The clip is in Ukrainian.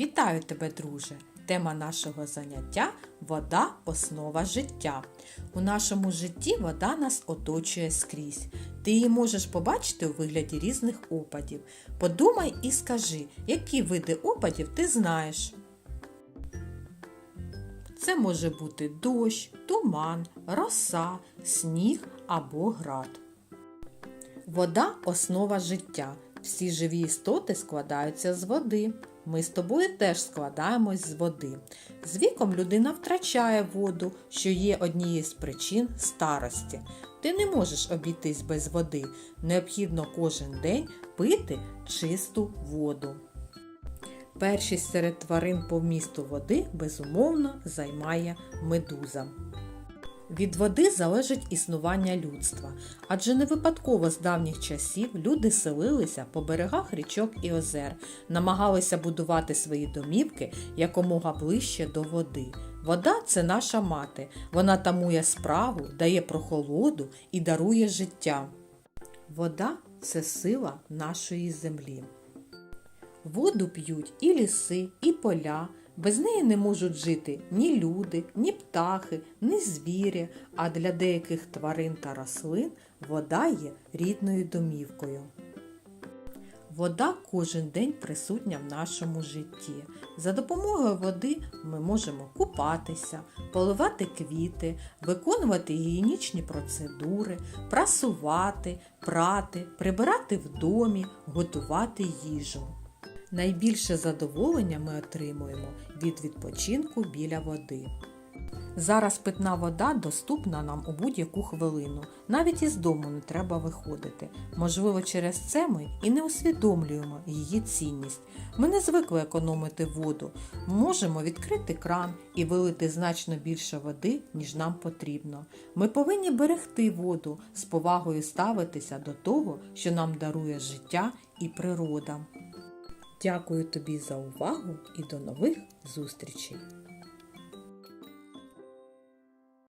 Вітаю тебе, друже! Тема нашого заняття вода основа життя. У нашому житті вода нас оточує скрізь. Ти її можеш побачити у вигляді різних опадів. Подумай і скажи, які види опадів ти знаєш. Це може бути дощ, туман, роса, сніг або град. Вода основа життя. Всі живі істоти складаються з води. Ми з тобою теж складаємось з води. З віком людина втрачає воду, що є однією з причин старості. Ти не можеш обійтись без води. Необхідно кожен день пити чисту воду. Першість серед тварин по вмісту води безумовно займає медуза. Від води залежить існування людства, адже не випадково з давніх часів люди селилися по берегах річок і озер, намагалися будувати свої домівки якомога ближче до води. Вода це наша мати, вона тамує справу, дає прохолоду і дарує життя. Вода це сила нашої землі. Воду п'ють і ліси, і поля. Без неї не можуть жити ні люди, ні птахи, ні звірі, а для деяких тварин та рослин вода є рідною домівкою. Вода кожен день присутня в нашому житті. За допомогою води ми можемо купатися, поливати квіти, виконувати гігієнічні процедури, прасувати, прати, прибирати в домі, готувати їжу. Найбільше задоволення ми отримуємо від відпочинку біля води. Зараз питна вода доступна нам у будь-яку хвилину. Навіть із дому не треба виходити. Можливо, через це ми і не усвідомлюємо її цінність. Ми не звикли економити воду. Можемо відкрити кран і вилити значно більше води, ніж нам потрібно. Ми повинні берегти воду, з повагою ставитися до того, що нам дарує життя і природа. Дякую тобі за увагу і до нових зустрічей!